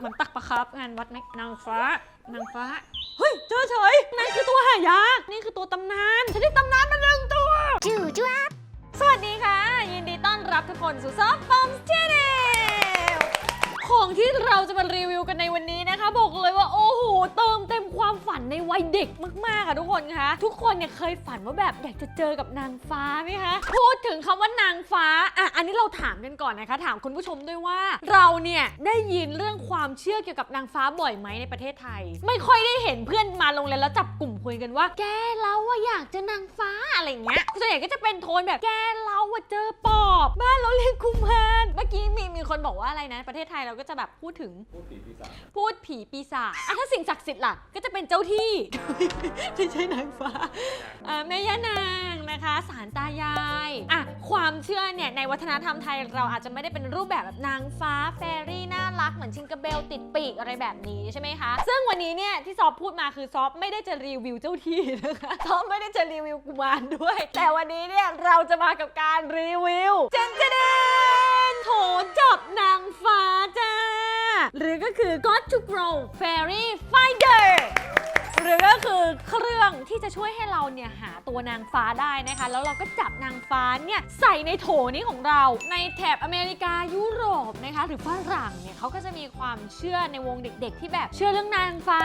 เหมือนตักปลาครับงานวัดแม่นางฟ้านางฟ้า เฮ้ย เจอเฉยนั่นคือตัวหายากนี่คือตัวตำนานฉันได้ตำนานมาหนึ่งตัว จูจ้วบสวัสดีค่ะ ยินดีต้อนรับทุกคนสู่ซอฟต์ฟอร์มชแนล ของที่เราจะมารีวิวกันในวันนี้นะคะ บอกเลยว่าโอ้โหเติมเต็มความฝันในวัยเด็กมากๆค่ะทุกคนคะทุกคนเนี่ยเคยฝันว่าแบบอยากจะเจอกับนางฟ้าไหมคะพูดถึงคำว่านางฟ้าอะอันนี้เราถามกันก่อนนะคะ ถามคุณผู้ชมด้วยว่า เราเนี่ยได้ยินเรื่องความเชื่อเกี่ยวกับนางฟ้าบ่อยไหมในประเทศไทย ไม่ค่อยได้เห็นเพื่อนมาโรงเรียนแล้วจับกลุ่มคุยกันว่า แกเราอะอยากเจอนางฟ้าอะไรเงี้ยส่วนใหญ่ก็จะเป็นโทนแบบแกเราอะเจอปอบบ้านเราเรียกกุมารเมื่อ กี้มีมีคนบอกว่าอะไรนะ ประเทศไทยเราก็จะแบบพูดถึงพูดผีปีศาจพูดผีปีศาจอะถ้าสิ่งศักดิ์สิทธิ์ล่ะ ก็จะเป็นเจ้าที่ ไม่ใช่นางฟ้าอ่าแม่ย่านางนะคะสารตายายอะความเชื่อเนี่ยในวัฒนธรรมไทยเราอาจจะไม่ได้เป็นรูปแบบแบบนางฟ้าแฟรี่น่ารักเหมือนชิงเกอร์เบลติดปีกอะไรแบบนี้ใช่ไหมคะ ซึ่งวันนี้เนี่ยที่ซอฟพูดมาคือซอฟไม่ได้จะรีวิวเจ้าที่นะคะซอฟไม่ได้จะรีวิวกุมารด้วย แต่วันนี้เนี่ยเราจะมากับการรีวิวเจนเจเดนโถจบนางฟ้าจ้า หรือก็คือ God to Grow Fairy Finder หรือก็คือเครื่องที่จะช่วยให้เราเนี่ยหาตัวนางฟ้าได้นะคะ แล้วเราก็จับนางฟ้าเนี่ยใส่ในโถนี้ของเรา ในแถบอเมริกายุโรปนะคะ หรือฝรั่งเนี่ยเขาก็จะมีความเชื่อในวงเด็ก ๆ ที่แบบเชื่อเรื่องนางฟ้า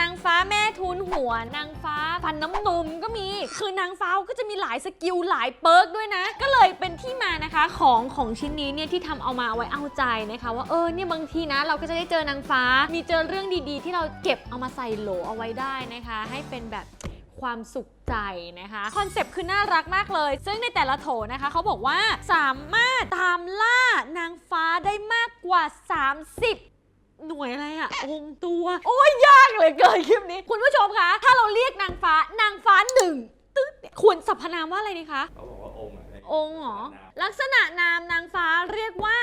นางฟ้าแม่ทุนหัวนางฟ้าฟันน้ำนมก็มี คือนางฟ้าก็จะมีหลายสกิลหลายเปิร์กด้วยนะ ก็เลยเป็นที่มานะคะของของชิ้นนี้เนี่ยที่ทำเอามาเอาไว้เอาใจนะคะ ว่าเออเนี่ยบางทีนะ เราก็จะได้เจอนางฟ้า มีเจอเรื่องดีๆ ที่เราเก็บเอามาใส่โหลเอาไว้ได้นะคะ ให้เป็นแบบความสุขใจนะคะคอนเซปต์คือน่ารักมากเลย ซึ่งในแต่ละโถนะคะเขาบอกว่าสามารถตามล่านางฟ้าได้มากกว่า 30หน่วยอะไรอะองค์ตัว โอ้ยยากเหลยเกินคลิปนี้ คุณผู้ชมคะ ถ้าเราเรียกนางฟ้านางฟ้าหนึ่งตึ๊ดเนี่ยควรสรรพนามว่าอะไรดีคะเขาบอกว่าองค์อะในองค์เหรอ ลักษณะนามนางฟ้าเรียกว่า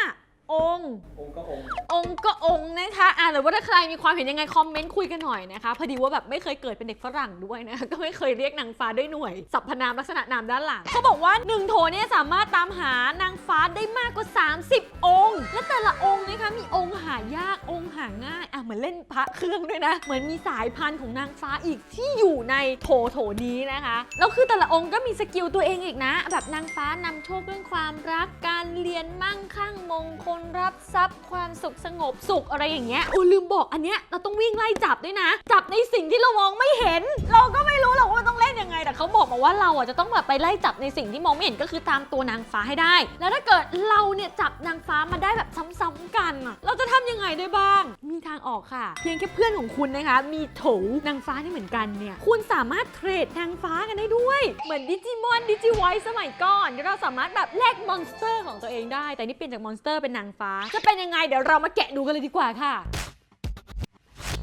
องค์ องค์ก็องค์องค์ก็องค์นะคะอะหรือว่าถ้าใครมีความเห็นยังไงคอมเมนต์คุยกันหน่อยนะคะ พอดีว่าแบบไม่เคยเกิดเป็นเด็กฝรั่งด้วยนะ ก็ไม่เคยเรียกนางฟ้าด้วยหน่วย สรรพนามลักษณะนามด้านหลัง เขาบอกว่าหนึ่งโถเนี่ยสามารถตามหานางฟ้าได้มากกว่า 30 องค์ และแต่ละองค์นะคะมีองค์หายากองค์หาง่าย อะเหมือนเล่นพระเครื่องด้วยนะ เหมือนมีสายพันธุ์ของนางฟ้าอีกที่อยู่ในโถโถนี้นะคะแล้วคือแต่ละองค์ก็มีสกิลตัวเองอีกนะ แบบนางฟ้านำโชคเรื่องความรักการเรียนมั่งคั่งมงคลรับทรัพย์ความสุขสงบสุขอะไรอย่างเงี้ยโอ้ลืมบอกอันเนี้ยเราต้องวิ่งไล่จับด้วยนะ จับในสิ่งที่เรามองไม่เห็น เราก็ไม่รู้หรอกว่าต้อง ล่นยังไงแต่เขาบอกมาว่าเราอะจะต้องแบบไปไล่จับในสิ่งที่มองไม่เห็นก็คือตามตัวนางฟ้าให้ได้ แล้วถ้าเกิดเราเนี่ยจับนางฟ้ามาได้แบบซ้ำๆกันอะเราจะทำยังไงได้บ้าง มีทางออกค่ะ เพียงแค่เพื่อนของคุณนะคะ มีโถนางฟ้านี่เหมือนกันเนี่ยคุณสามารถเทรดนางฟ้ากันได้ด้วย เหมือนดิจิมอนดิจิไวสมัยก่อนเราสามารถแบบแลกมอนสเตอร์ของตัวเองได้ แต่นี่เปลี่ยนจากมอนสเตอร์เป็นนางฟ้า จะเป็นยังไงเดี๋ยวเรามาแกะดูกันเลยดีกว่าค่ะ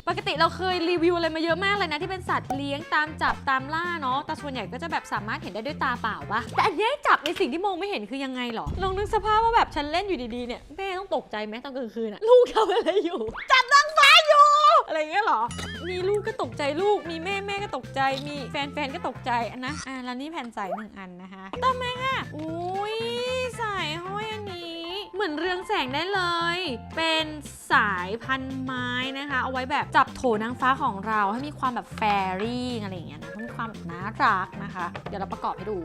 ปกติเราเคยรีวิวอะไรมาเยอะมากเลยนะที่เป็นสัตว์เลี้ยงตามจับตามล่าเนาะแต่ส่วนใหญ่ก็จะแบบสามารถเห็นได้ด้วยตาเปล่าปะแต่อันเนี้ยจับในสิ่งที่มองไม่เห็นคือยังไงหรอลองนึกสภาพว่าแบบฉันเล่นอยู่ดีๆเนี่ยแม่ต้องตกใจไหมตอนกลางคืนอะลูกทำอะไรอยู่ จับนางฟ้าอยู่อะไรเงี้ยหรอ มีลูกก็ตกใจลูก มีแม่แม่ก็ตกใจ มีแฟนแฟนก็ตกใจอันนะอะแล้วนี่แผ่นใสหนึ่งอันนะคะต่อมาค่ะอุ้ยสายห้อยอันนี้ เหมือนเรืองแสงได้เลย เป็นสายพันไม้นะคะ เอาไว้แบบจับโถนางฟ้าของเราให้มีความแบบแฟรี่อะไรอย่างเงี้ยนะให้มีความแบบน่ารักนะคะ เดี๋ยวเราประกอบให้ดู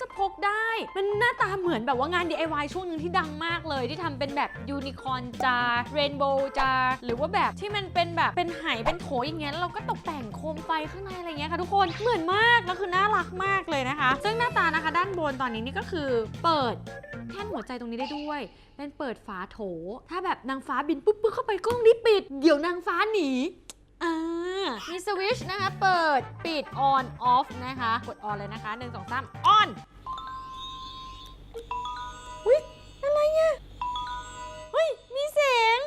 จะพกได้ มันหน้าตาเหมือนแบบว่างาน DIY ช่วงหนึ่งที่ดังมากเลย ที่ทำเป็นแบบยูนิคอร์นจาเรนโบว์จาหรือว่าแบบที่มันเป็นแบบเป็นไหเป็นโถอย่างเงี้ยแล้วเราก็ตกแต่งโคมไฟข้างในอะไรเงี้ยค่ะทุกคนเหมือนมากแล้วคือน่ารักมากเลยนะคะ ซึ่งหน้าตานะคะด้านบนตอนนี้นี่ก็คือเปิดแท่นหัวใจตรงนี้ได้ด้วยเป็นเปิดฝาโถ ถ้าแบบนางฟ้าบินปุ๊บปุ๊บเข้าไปกล้องนี้ปิด เดี๋ยวนางฟ้าหนี อ่ามีสวิตชนะคะ เปิดปิด on off นะคะ กด on เลยนะคะ 1 2 3 on อุ้ยอะไรเนี่ยเฮ้ย มีเสียง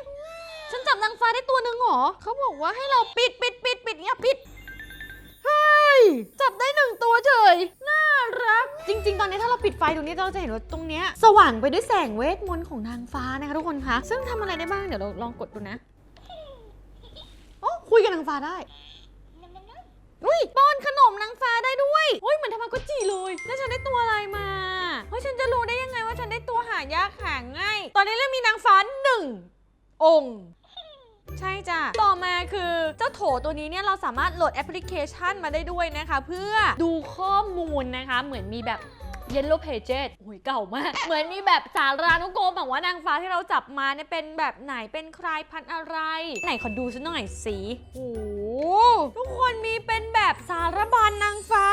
ฉันจับนางฟ้าได้ตัวหนึ่งเหรอ เขาบอกว่าให้เราปิดปิดปิดปิดเนี่ยปิด เฮ้ย จับได้หนึ่งตัวเฉย น่ารัก จริง ๆ ตอนนี้ถ้าเราปิดไฟตรงนี้เราจะเห็นว่าตรงเนี้ยสว่างไปด้วยแสงเวทมนต์ของนางฟ้านะคะทุกคนคะ ซึ่งทำอะไรได้บ้างเดี๋ยวเราลองกดดูนะ ยกับนางฟ้าได้อุ้ยป้อนขนมนางฟ้าได้ด้วยอุ้ยเหมือนทำมาก็จีเลย แล้วฉันได้ตัวอะไรมาเฮ้ยฉันจะรู้ได้ยังไงว่าฉันได้ตัวหายากหาง่าย ตอนนี้เรามีนางฟ้าหนึ่งองค์ใช่จ้ะ ต่อมาคือเจ้าโถตัวนี้เนี่ยเราสามารถโหลดแอปพลิเคชันมาได้ด้วยนะคะ เพื่อดูข้อมูลนะคะ เหมือนมีแบบ Yellow Pages โอ้ยเก่ามาก เหมือนมีแบบสารานุกรมแบบว่านางฟ้าที่เราจับมาเนี่ยเป็นแบบไหนเป็นใครพันธุ์อะไร ไหนขอดูสักหน่อยสิโอ้โหทุกคนมีเป็นแบบสารบัญนางฟ้า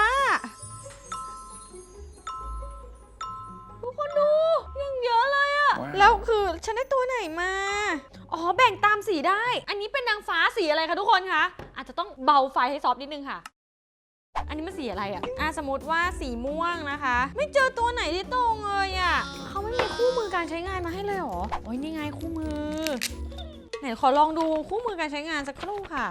ทุกคนดูยังเยอะเลยอะว้าว แล้วคือฉันได้ตัวไหนมา อ๋อแบ่งตามสีได้ อันนี้เป็นนางฟ้าสีอะไรคะทุกคนคะอาจจะต้องเบาไฟให้ซอฟต์นิดนึงค่ะ อันนี้มันสีอะไรอะอะสมมติว่าสีม่วงนะคะ ไม่เจอตัวไหนที่ตรงเลยอะเขาไม่มีคู่มือการใช้งานมาให้เลยเหรอ โอ้ยนี่ไงคู่มือ ไหนขอลองดูคู่มือการใช้งานสักครู่ค่ะ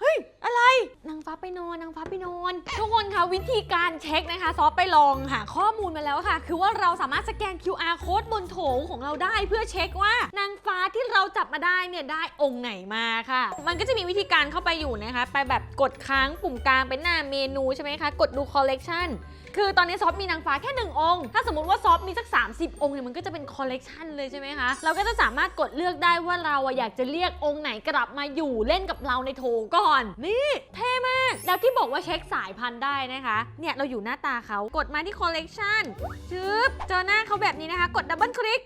เฮ้ย อะไร นางฟ้าไปนอน นางฟ้าไปนอน ทุกคนคะวิธีการเช็คนะคะ ซอฟไปลองหาข้อมูลมาแล้วค่ะ คือว่าเราสามารถสแกน QR code บนโถงของเราได้เพื่อเช็คว่านางฟ้าที่เราจับมาได้เนี่ยได้องค์ไหนมาค่ะ มันก็จะมีวิธีการเข้าไปอยู่นะคะ ไปแบบกดค้างปุ่มกลางเป็นหน้าเมนูใช่ไหมคะ กดดู collection คือตอนนี้ซอฟมีนางฟ้าแค่หนึ่งองค์ ถ้าสมมติว่าซอฟมีสัก 30 องค์เนี่ยมันก็จะเป็นคอลเลกชันเลยใช่ไหมคะ เราก็จะสามารถกดเลือกได้ว่าเราอะอยากจะเรียกองค์ไหนกลับมาอยู่เล่นกับเราในโถก่อน นี่เท่มาก แล้วที่บอกว่าเช็คสายพันธุ์ได้นะคะ เนี่ยเราอยู่หน้าตาเขากดมาที่คอลเลกชันจึ๊บเจอหน้าเขาแบบนี้นะคะ กดดับเบิลคลิก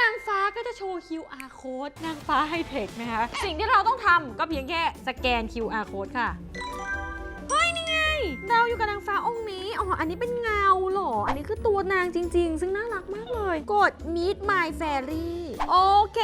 นางฟ้าก็จะโชว์ QR code นางฟ้าไฮเทคนะคะ สิ่งที่เราต้องทำก็เพียงแค่สแกน QR code ค่ะ ออันนี้เป็นเงาเหรอ อันนี้คือตัวนางจริง ๆ ซึ่งน่ารักมากเลย กด Meet My Fairy โอเค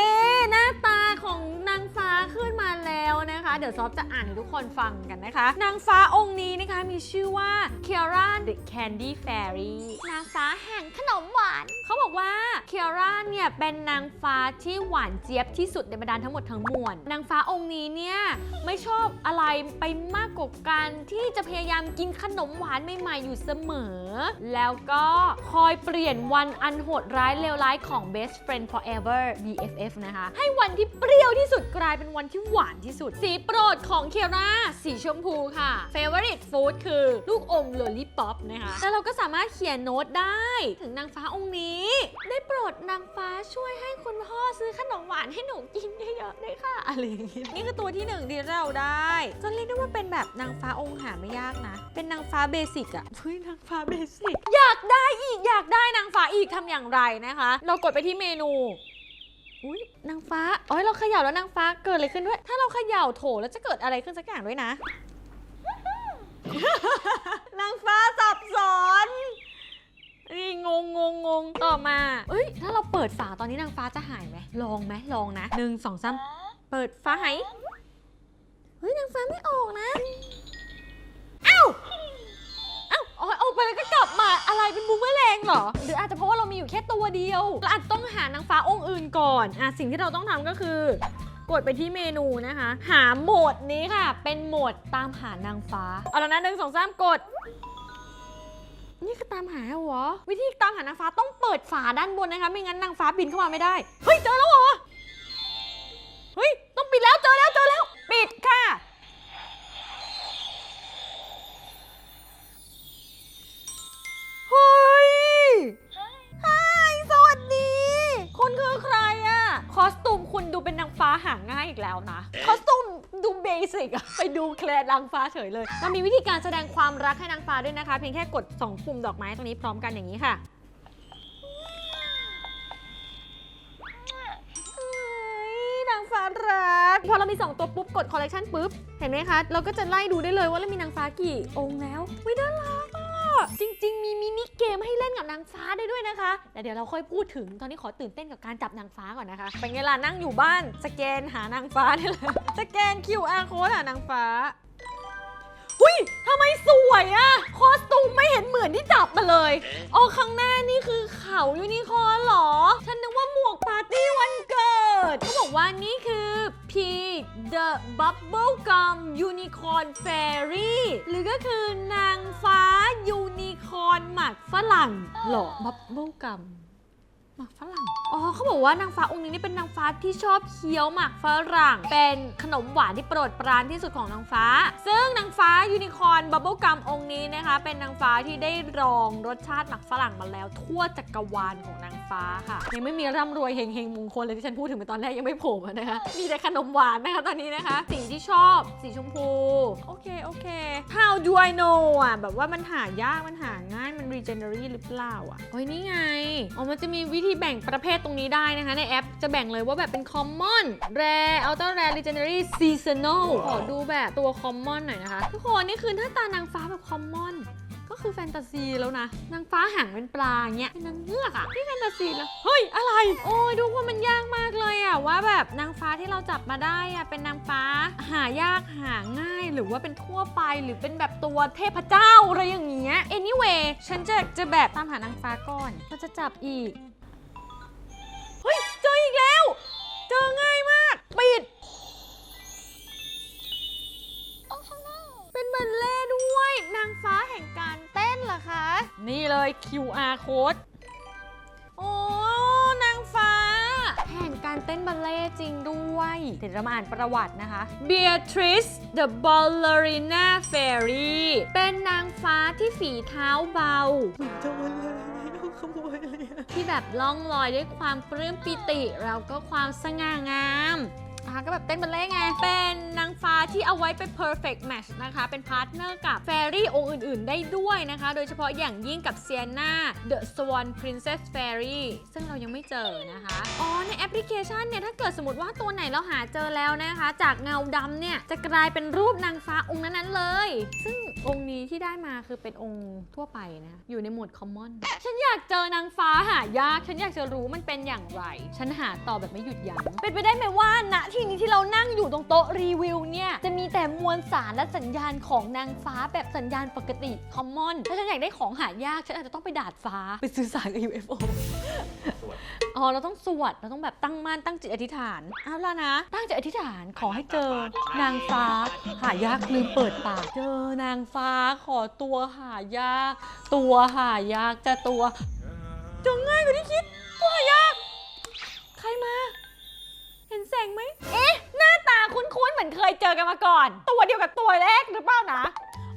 หน้าตา ของนางฟ้าขึ้นมาแล้วนะคะ เดี๋ยวซอฟจะอ่านให้ทุกคนฟังกันนะคะ นางฟ้าองค์นี้นะคะมีชื่อว่า Kiara the Candy Fairy นางฟ้าแห่งขนมหวาน เขาบอกว่า Kiara เนี่ยเป็นนางฟ้าที่หวานเจี๊ยบที่สุดในบรรดาทั้งหมดทั้งมวล นางฟ้าองค์นี้เนี่ยไม่ชอบอะไรไปมากกว่าการที่จะพยายามกินขนมหวานใหม่ๆอยู่เสมอ แล้วก็คอยเปลี่ยนวันอันโหดร้ายเลวร้ายของ best friend forever BFF นะคะ ให้วันที่เปรี้ยวที่สุดกลายเป็นวันที่หวานที่สุด สีโปรดของเคียร่าสีชมพูค่ะ favorite food คือลูกอม lollipop นะคะ แล้วเราก็สามารถเขียนโน้ตได้ ถึงนางฟ้าองค์นี้ ได้โปรดนางฟ้าช่วยให้คุณพ่อซื้อขนมหวานให้หนูกินเยอะๆด้วยค่ะอะไรอย่างงี้นี่คือตัวที่หนึ่งที่เราได้จนเรียกได้ว่าเป็นแบบนางฟ้าองค์หาไม่ยากนะ เป็นนางฟ้าเบสิกอะเฮ้ยนางฟ้าเบสิกอยากได้อีกอยากได้นางฟ้าอีกทำอย่างไรนะคะ เรากดไปที่เมนู อุ้ยนางฟ้าโอ้ยเราเขย่าแล้วนางฟ้าเกิดอะไรขึ้นด้วย ถ้าเราเขย่าโถแล้วจะเกิดอะไรขึ้นสักอย่างด้วยนะ นางฟ้าสับสนนี่งงงงงงต่อมาเอ้ย ถ้าเราเปิดฝาตอนนี้นางฟ้าจะหายไหมลองไหมลองนะหนึ่งสองสามเปิดฝาหายเฮ้ยนางฟ้าไม่ออกนะ เอ้า ไปแล้วก็กลับมาอะไรเป็นบูมเมอแรงเหรอ หรืออาจจะเพราะว่าเรามีอยู่แค่ตัวเดียวเราอาจจะต้องหานางฟ้าองค์อื่นก่อนอะสิ่งที่เราต้องทำก็คือกดไปที่เมนูนะคะ หาโหมดนี้ค่ะ เป็นโหมดตามหานางฟ้า เอาแล้วนะหนึ่งสองสามกด นี่คือตามหาเหรอ วิธีตามหานางฟ้าต้องเปิดฝาด้านบนนะคะ ไม่งั้นนางฟ้าบินเข้ามาไม่ได้ เฮ้ย เจอแล้วเหรอ เฮ้ย ต้องปิดแล้วเจอแล้วเจอแล้ว ปิดค่ะ แล้วนะคอสตูมดูเบสิกอะไปดูแคลร์นางฟ้าเฉยเลยเรามีวิธีการแสดงความรักให้นางฟ้าด้วยนะคะ เพียงแค่กด 2 ปุ่มดอกไม้ตรงนี้พร้อมกันอย่างนี้ค่ะเฮ้ยนางฟ้ารัก พอเรามี 2 ตัวปุ๊บกดคอลเล t ชันปุ๊บ เห็นไหมคะ เราก็จะไล่ดูได้เลยว่าเรามีนางฟ้ากี่องค์แล้ววิน่ารักอะ จริง ๆ มีมินิเกมให้เล่นกับนางฟ้าได้ด้วยนะคะแต่เดี๋ยวเราค่อยพูดถึงตอนนี้ขอตื่นเต้นกับการจับนางฟ้าก่อนนะคะเป็นไงล่ะนั่งอยู่บ้านสแกนหานางฟ้าเนี่ยแหละสแกน QR code หานางฟ้าหุ้ยทำไมสวยอะค ไม่เห็นเหมือนที่จับมาเลยอ๋อข้างหน้านี่คือเขายูนิคอร์นเหรอ ฉันนึกว่าหมวกปาร์ตี้วันเกิดเขาบอกว่านี่คือ P the Bubble Gum Unicorn Fairy หรือก็คือนางฟ้ายูนิคอร์นหมักฝรั่งเหรอ Bubble Gum หมากฝรั่ง อ๋อเขาบอกว่านางฟ้าองค์นี้นี่เป็นนางฟ้าที่ชอบเคี้ยวหมากฝรั่ง เป็นขนมหวานที่โปรดปรานที่สุดของนางฟ้า ซึ่งนางฟ้ายูนิคอร์นบับเบิลกัมองค์นี้นะคะ เป็นนางฟ้าที่ได้รองรสชาติหมากฝรั่งมาแล้ว ทั่วจักรวาลของนางฟ้าค่ะ ยังไม่มีร่ำรวยเฮงเฮงมงคลเลยที่ฉันพูดถึงไปตอนแรกยังไม่โผล่มานะคะ มีแต่ขนมหวานนะคะตอนนี้นะคะ สีที่ชอบสีชมพู โอเคโอเค How do I know อะแบบว่ามันหายากมันหาง่ายมัน regenerate หรือเปล่าอะโอ้ยนี่ไงอ๋อมันจะมีวิธีแบ่งประเภทตรงนี้ได้นะคะ ในแอปจะแบ่งเลยว่าแบบเป็น common rare ultra rare regenerate seasonal ขอดูแบบตัว common หน่อยนะคะ ทุกคนนี่คือหน้าตานางฟ้าแบบ common ก็คือแฟนตาซีแล้วนะ นางฟ้าหางเป็นปลาเงี้ยเป็นนางเงือกอะนี่แฟนตาซีแล้ว เฮ้ย อะไร โอ้ยดูว่ามันยากมากเลยอะว่าแบบนางฟ้าที่เราจับมาได้อะเป็นนางฟ้าหายากหาง่าย หรือว่าเป็นทั่วไปหรือเป็นแบบตัวเทพเจ้าอะไรอย่างเงี้ย anyway ฉันจะจะแบบตามหานางฟ้าก่อนเราจะจับอีก ปิด เป็นบัลเล่ด้วย นางฟ้าแห่งการเต้นเหรอคะ นี่เลย QR code โอ้ นางฟ้า แห่งการเต้นบัลเล่จริงด้วยเดี๋ยวเรามาอ่านประวัตินะคะ Beatrice the Ballerina Fairy เป็นนางฟ้าที่ฝีเท้าเบา โดนเลยโดนขโมยเลยอะที่แบบล่องลอยด้วยความปลื้มปิติ แล้วก็ความสง่างาม อะก็แบบเต้นบัลเล่ไง เป็นนางฟ้าที่เอาไว้ไป perfect match นะคะ เป็นพาร์ทเนอร์กับแฟรี่องค์อื่น ๆ ได้ด้วยนะคะ โดยเฉพาะอย่างยิ่งกับเซียนา The Swan Princess Fairy ซึ่งเรายังไม่เจอนะคะ อ๋อ ในแอปพลิเคชันเนี่ย ถ้าเกิดสมมติว่าตัวไหนเราหาเจอแล้วนะคะ จากเงาดำเนี่ย จะกลายเป็นรูปนางฟ้าองค์นั้น ๆ เลย ซึ่งองค์นี้ที่ได้มาคือเป็นองค์ทั่วไปนะ อยู่ในหมวด common ฉันอยากเจอนางฟ้าหายาก ฉันอยากจะรู้มันเป็นอย่างไร ฉันหาต่อแบบไม่หยุดยัง้ง เป็นไปได้ไหมว่าณทีนี้ที่เรานั่งอยู่ตรงโต๊ะรีวิวเนี่ย จะมีแต่มวลสารและสัญญาณของนางฟ้าแบบสัญญาณปกติ common ถ้าฉันอยากได้ของหายาก ฉันอาจจะต้องไปดาดฟ้า ไปสื่อสารกับ UFO อ๋อ เราต้องสวด เราต้องแบบตั้งมั่นตั้งจิตอธิษฐานเอาละนะ ตั้งจิตอธิษฐานขอให้เจอ นางฟ้า หายากลืมเปิดปากเจอนางฟ้าขอตัวหายาก ตัวหายากจะตัวจะง่ายกว่าที่คิดตัวหายาก ใครมา ห็นแสงไหม เอ๊ะ หน้าตาคุ้นๆ เหมือนเคยเจอกันมาก่อน ตัวเดียวกับตัวแรกหรือเปล่านะ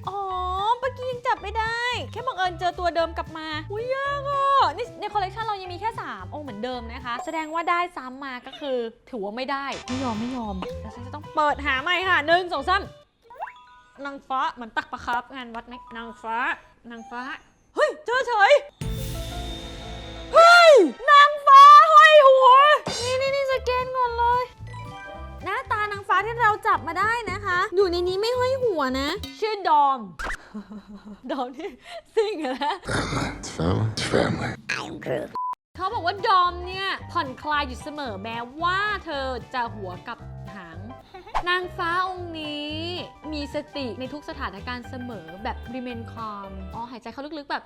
อ๋อเมื่อกี้ยังจับไม่ได้ แค่บังเอิญเจอตัวเดิมกลับมา อุ้ยยากอะนี่ในคอลเลกชันเรายังมีแค่ 3 องค์เหมือนเดิมนะคะ แสดงว่าได้ซ้ำมาก็คือ ถือว่าไม่ได้ ไม่ยอมไม่ยอมแล้วฉันจะต้องเปิดหาใหม่ค่ะหนึ่งสองสามนางฟ้าเหมือนตักประครับงานวัดไหมนางฟ้า นางฟ้า เฮ้ย เจอเฉย เฮ้ย นางฟ้าห้อยหัว จับมาได้นะคะ อยู่ในนี้ไม่ห้อยหัวนะ ชื่อดอม ดอมที่ซิ่งอะนะ It's family. It's family. เขาบอกว่าดอมเนี่ยผ่อนคลายอยู่เสมอแม้ว่าเธอจะหัวกับหาง นางฟ้าองค์นี้มีสติในทุกสถานการณ์เสมอแบบ remain calm อ๋อหายใจเข้าลึกๆแบบ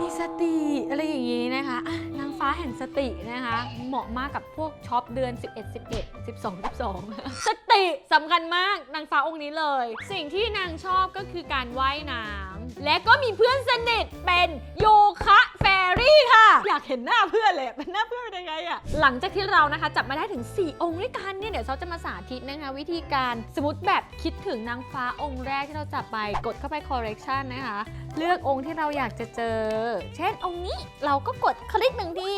มีสติอะไรอย่างนี้นะคะอะนางฟ้าแห่งสตินะคะ เหมาะมากกับพวกช็อปเดือน 11 11 12 12 สติสำคัญมากนางฟ้าองค์นี้เลย สิ่งที่นางชอบก็คือการว่ายน้ำและก็มีเพื่อนสนิทเป็นโย อยากเห็นหน้าเพื่อนเลยเป็นหน้าเพื่อนเป็นยังไงอะหลังจากที่เรานะคะจับมาได้ถึง 4 องค์ด้วยกันเนี่ยเดี๋ยวเขาจะมาสาธิตนะคะวิธีการสมมติแบบคิดถึงนางฟ้าองค์แรกที่เราจับไปกดเข้าไป correction นะคะ เลือกองค์ที่เราอยากจะเจอ เช่นองค์นี้เราก็กดคลิกหนึ่งที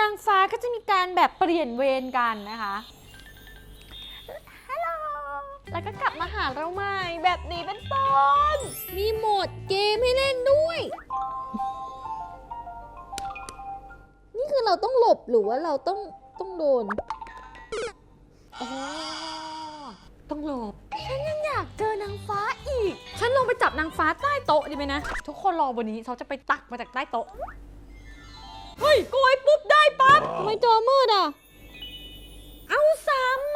นางฟ้าก็จะมีการแบบเปลี่ยนเวรกันนะคะฮัลโหลแล้วก็กลับมาหาเราใหม่แบบนี้เป็นต้นมีโหมดเกมให้เล่นด้วย นี่คือเราต้องหลบหรือว่าเราต้องต้องโดนอ๋อต้องหลบ ฉันยังอยากเจอนางฟ้าอีก ฉันลองไปจับนางฟ้าใต้โต๊ะดีไหมนะ ทุกคนรอบนนี้เขาจะไปตักมาจากใต้โต๊ะ เฮ้ยโกยปุ๊บได้ปั๊บทำไมจอมืดอะ เอาซ้ำอะ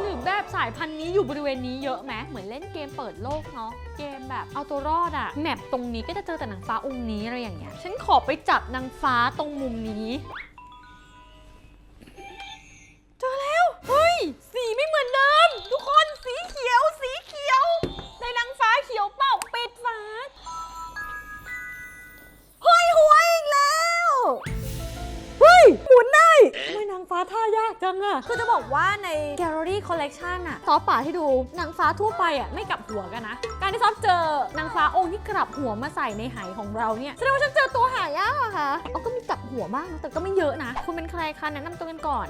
หรือแบบสายพันธุ์นี้อยู่บริเวณนี้เยอะไหมเหมือนเล่นเกมเปิดโลกเนาะเกมแบบเอาตัวรอดอะแมปตรงนี้ก็จะเจอแต่นางฟ้าองค์นี้อะไรอย่างเงี้ยฉันขอไปจับนางฟ้าตรงมุมนี้ คือจะบอกว่าใน Gallery Collection อะซอฟป่าให้ดูนางฟ้าทั่วไปอะไม่กลับหัวกันนะ การที่ซอฟเจอนางฟ้าองค์ที่กลับหัวมาใส่ในไหของเราเนี่ยแสดงว่าฉันเจอตัวหายากอะค่ะเอาก็มีกลับหัวบ้างนะแต่ก็ไม่เยอะนะ คุณเป็นใครคะแนะนำตัวกันก่อน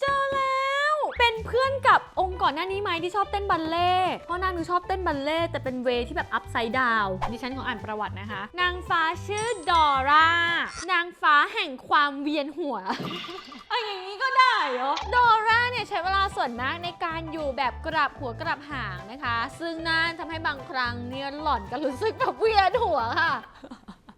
เจอแล้ว เป็นเพื่อนกับองค์ก่อนหน้านี้ไหมที่ชอบเต้นบัลเล่เพราะนางหนูชอบเต้นบัลเล่แต่เป็นเวที่แบบอัพไซด์ดาวดิฉันขออ่านประวัตินะคะ นางฟ้าชื่อดอร่านางฟ้าแห่งความเวียนหัวอะอย่างนี้ก็ได้เหรอดอร่าเนี่ยใช้เวลาส่วนมากในการอยู่แบบกลับหัวกลับหางนะคะ ซึ่งนั่นทำให้บางครั้งเนี่ยหล่อนก็รู้สึกแบบเวียนหัวค่ะ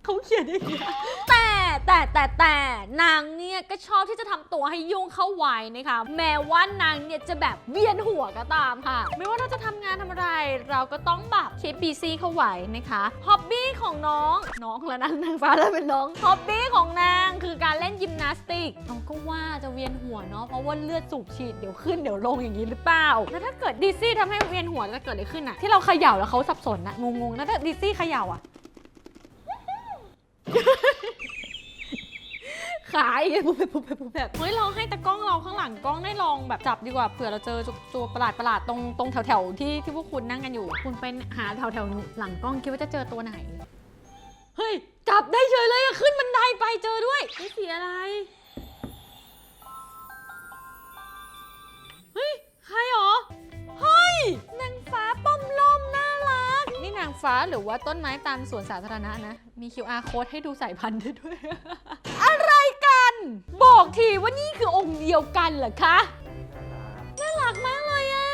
เขาเขียนอย่างนี้แต่ แต่แต่แต่นางเนี่ยก็ชอบที่จะทำตัวให้ยุ่งเข้าไว้นะคะ แม้ว่านางเนี่ยจะแบบเวียนหัวก็ตามค่ะ ไม่ว่าเราจะทำงานทำอะไร เราก็ต้องแบบคิดบีซี่เข้าไว้นะคะฮ็อบบี้ของน้องน้องแล้วนะนางฟ้าแล้วเป็นน้องฮ็อบบี้ของนางคือการเล่นยิมนาสติกน้องก็ว่าจะเวียนหัวเนาะเพราะว่าเลือดสูบฉีดเดี๋ยวขึ้นเดี๋ยวลงอย่างนี้หรือเปล่าแล้วถ้าเกิดดิซี่ทำให้เวียนหัวจะเกิดอะไรขึ้นอะที่เราเขย่าแล้วเขาสับสนอะงงๆแล้วถ้าดิซี่เขย่าอะ ขายปุ๊บแบบปุ๊บแบบปุ๊บแบบเฮ้ยเราให้ตะกล้องเราข้างหลังกล้องได้ลองแบบจับดีกว่าเผื่อเราเจอตัวประหลาดประหลาดๆตรงตรงแถวแถวๆที่ที่พวกคุณนั่งกันอยู่ คุณไปหาแถวแถวๆหลังกล้องคิดว่าจะเจอตัวไหน เฮ้ย จับได้เฉยเลยอะขึ้นบันไดไปเจอด้วยนี่สีอะไรเฮ้ยใครหรอเฮ้ยนางฟ้าป้อมล่มน่ารักนี่นางฟ้าหรือว่าต้นไม้ตามสวนสาธารณะนะมี QR code ให้ดูสายพันธุ์ได้ด้วยอะไรกัน บอกทีว่านี่คือองค์เดียวกันเหรอคะ น่ารักมากเลยอะ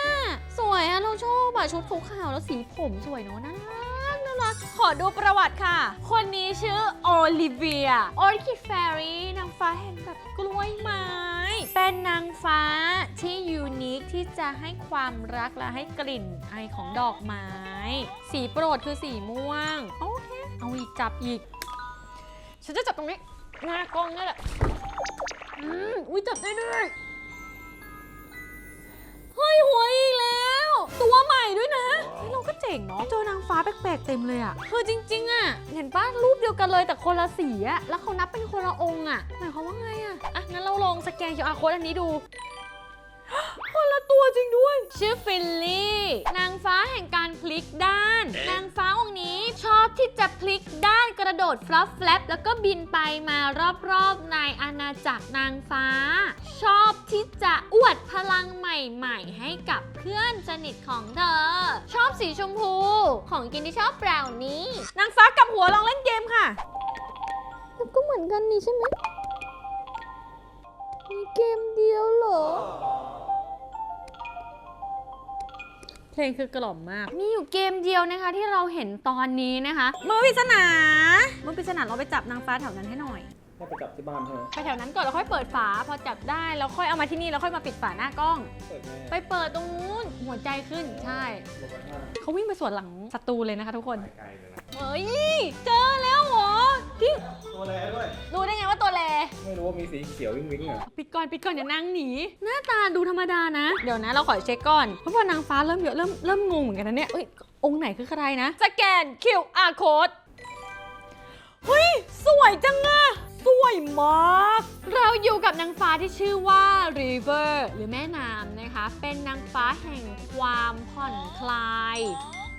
สวยอะเราชอบอะชุดขาวๆแล้วสีผมสวยเนอะน่ารักน่ารัก ขอดูประวัติค่ะ คนนี้ชื่อโอลิเวียออร์คิดแฟรี่นางฟ้าแห่งแบบกล้วยไม้ เป็นนางฟ้าที่ยูนิคที่จะให้ความรักและให้กลิ่นไอของดอกไม้ สีโปรดคือสีม่วง โอเค เอาอีกจับอีก ฉันจะจับตรงนี้หน้ากล้องนี่แหละ อืมอุ้ยจับได้ด้วยเฮ้ยหัวอีกแล้ว ตัวใหม่ด้วยนะเฮ้ยเราก็เจ๋งเนาะเจอนางฟ้าแปลกๆเต็มเลยอะคือจริง ๆอะเห็นป้ารูปเดียวกันเลยแต่คนละสีอะแล้วเขานับเป็นคนละองค์อะหมายความว่าไงอะอะ งั้นเราลองสแกน QR code อันนี้ดู คนละตัวจริงด้วย ชื่อฟิลลี่ นางฟ้าแห่งการพลิกด้าน นางฟ้าองค์นี้ชอบที่จะพลิกด้านกระโดดฟลัฟแฟลปแล้วก็บินไปมารอบๆในอาณาจักรนางฟ้า ชอบที่จะอวดพลังใหม่ๆ ให้กับเพื่อนสนิทของเธอ ชอบสีชมพูของกินที่ชอบแปลวนี้ นางฟ้ากับหัวลองเล่นเกมค่ะ ก็เหมือนกันนี่ใช่ไหมมีเกมเดียวเหรอ เพลงคือกล่อมมาก มีอยู่เกมเดียวนะคะที่เราเห็นตอนนี้นะคะ มือปริศนามือปริศนาเราไปจับนางฟ้าแถวนั้นให้หน่อย ให้ไปจับที่บ้านใช่ไหมไปแถวนั้นก่อนแล้วค่อยเปิดฝา พอจับได้แล้วค่อยเอามาที่นี่แล้วค่อยมาปิดฝาหน้ากล้อง เปิดแม่ไปเปิดตรงนู้นหัวใจขึ้นใช่ลงไปห้าเขาวิ่งไปสวนหลังศัตรูเลยนะคะทุกคน ไกลเลยนะ เฮ้ย เจ ม่รู้ว่ามีสีเขียววิ่งวิ่งอะปิดก่อนปิดก่อนเดี๋ยวนางหนี หน้าตาดูธรรมดานะ เดี๋ยวนะเราขอเช็คก่อน เพราะว่านางฟ้าเริ่มเยอะเริ่มเริ่มงงเหมือนกันนะเนี่ยเอ้ยองค์ไหนคือใครนะ สแกน QR code เฮ้ย สวยจังอะสวยมาก เราอยู่กับนางฟ้าที่ชื่อว่า River หรือแม่น้ำนะคะ เป็นนางฟ้าแห่งความผ่อนคลาย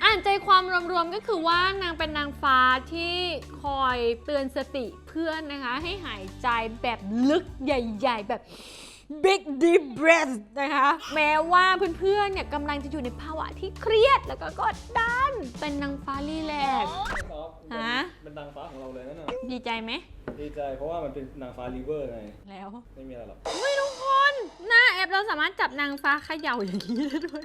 อ่านใจความรวมๆก็คือว่านางเป็นนางฟ้าที่คอยเตือนสติเพื่อนนะคะ ให้หายใจแบบลึกใหญ่ ๆ แบบ big deep breath นะคะ แม้ว่าเพื่อนๆเนี่ยกำลังจะอยู่ในภาวะที่เครียดแล้วก็กดดัน เป็นนางฟ้ารีแลกซ์ฮะเป็นนางฟ้าของเราเลยนั่นน่ะดีใจไหมดีใจเพราะว่ามันเป็นนางฟ้าริเวอร์ไงแล้วไม่มีอะไรหรอกไม่ทุกคน หน้าแอปเราสามารถจับนางฟ้าเขย่าอย่างนี้ได้ด้วย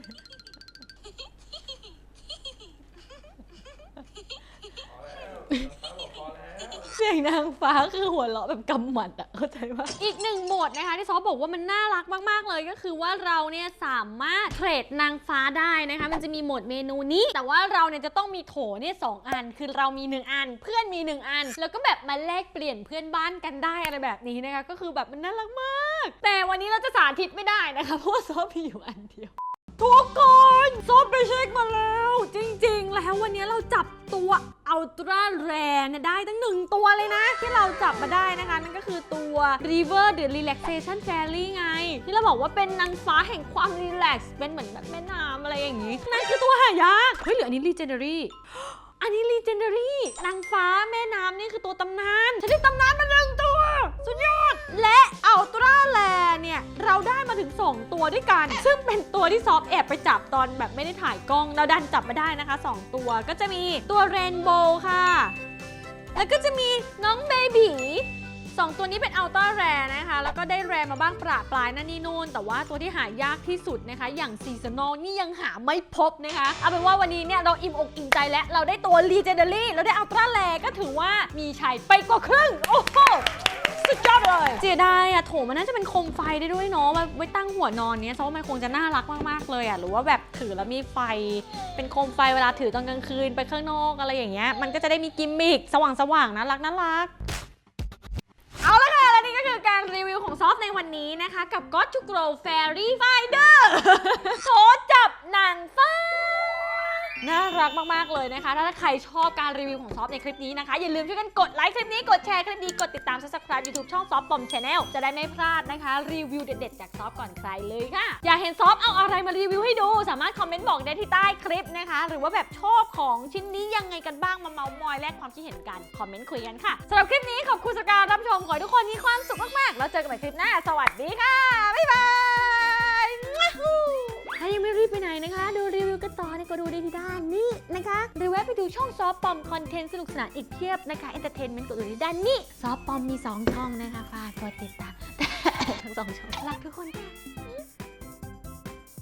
เสียงนางฟ้าคือหัวเราะแบบกำหมัดอะเข้าใจปะอีกหนึ่งโหมดนะคะที่ซอฟบอกว่ามันน่ารักมาก ๆ เลยก็คือว่าเราเนี่ยสามารถเทรดนางฟ้าได้นะคะ มันจะมีโหมดเมนูนี้ แต่ว่าเราเนี่ยจะต้องมีโถเนี่ยสองอัน คือเรามีหนึ่งอัน เพื่อนมีหนึ่งอัน แล้วก็แบบมาแลกเปลี่ยนเพื่อนบ้านกันได้อะไรแบบนี้นะคะ ก็คือแบบมันน่ารักมาก แต่วันนี้เราจะสาธิตไม่ได้นะคะเพราะว่าซอฟมีอยู่อันเดียว ทุกคนซอฟไปเช็คมาแล้ว จริงๆ แล้ววันนี้เราจับตัวอัลตร้าแรเนี่ยได้ตั้งหนึ่งตัวเลยนะ ที่เราจับมาได้นะคะ นั่นก็คือตัว River the Relaxation Fairy ไง ที่เราบอกว่าเป็นนางฟ้าแห่งความรีแลกซ์เป็นเหมือนแบบแม่น้ำอะไรอย่างนี้ นั่นคือตัวหายากเฮ้ยหรืออันนี้ Legendary อันนี้ Legendary นางฟ้าแม่น้ำนี่คือตัวตำนาน ฉันได้ตำนานมาหนึ่งตัว สุดยอด และอัลตร้าแลเนี่ย เราได้มาถึง 2 ตัวด้วยกัน ซึ่งเป็นตัวที่ซอฟแอบไปจับตอนแบบไม่ได้ถ่ายกล้อง เราดันจับมาได้นะคะ 2 ตัว ก็จะมีตัวเรนโบว์ค่ะ แล้วก็จะมีน้องเบบี สองตัวนี้เป็นอัลต้าแรนะคะ แล้วก็ได้แรมาบ้างประปลายนั่นนี่นู่น แต่ว่าตัวที่หายากที่สุดนะคะ อย่างซีซันอลนี่ยังหาไม่พบนะคะ เอาเป็นว่าวันนี้เนี่ยเราอิ่มอกอิ่มใจและเราได้ตัว Legendary เราได้อัลตร้าแรก็ถือว่ามีชัยไปกว่าครึ่ง โอ้โหสุดยอดเลยเสียดายอะโถมันน่าจะเป็นโคมไฟได้ด้วยเนาะไว้ไว้ตั้งหัวนอนเนี้ยเพราะว่ามันคงจะน่ารักมากๆเลยอะหรือว่าแบบถือแล้วมีไฟ เป็นโคมไฟเวลาถือตอนกลางคืนไปข้างนอกอะไรอย่างเงี้ยมันก็จะได้มีกิมมิคสว่างๆน่ารักน่ารัก เอาละค่ะ และนี่ก็คือการรีวิวของซอฟในวันนี้นะคะ กับ God to Grow Fairy Finder โถจับหนังฟ้า น่ารักมาก ๆ เลยนะคะ ถ้าใครชอบการรีวิวของซอฟในคลิปนี้นะคะ อย่าลืมช่วยกันกดไลค์คลิปนี้ กดแชร์คลิปนี้ กดติดตาม subscribe YouTube ช่องซอฟปอมชาแนลจะได้ไม่พลาดนะคะ รีวิวเด็ด ๆ จากซอฟก่อนใครเลยค่ะ อยากเห็นซอฟเอาอะไรมารีวิวให้ดู สามารถคอมเมนต์บอกได้ที่ใต้คลิปนะคะ หรือว่าแบบชอบของชิ้นนี้ยังไงกันบ้างมาเมาส์มอยแลกความคิดเห็นกันคอมเมนต์คุยกันค่ะสำหรับคลิปนี้ขอบคุณสำหรับการรับชมขอให้ทุกคนมีความสุขมากๆแล้วเจอกันใหม่คลิปหน้า สวัสดีค่ะบ๊ายบาย ถ้ายังไม่รีบไปไหนนะคะ ดูรีวิวกันต่อเนี่ยก็ดูได้ที่ด้านนี้นะคะ หรือแวะไปดูช่องซอฟปอมคอนเทนต์สนุกสนานอีกเพียบนะคะเอนเตอร์เทนเมนต์กดดูที่ด้านนี้ซอฟปอมมี 2 ช่องนะคะฝากกดติดตามทั้งสองช่องรักทุกคนค่ะ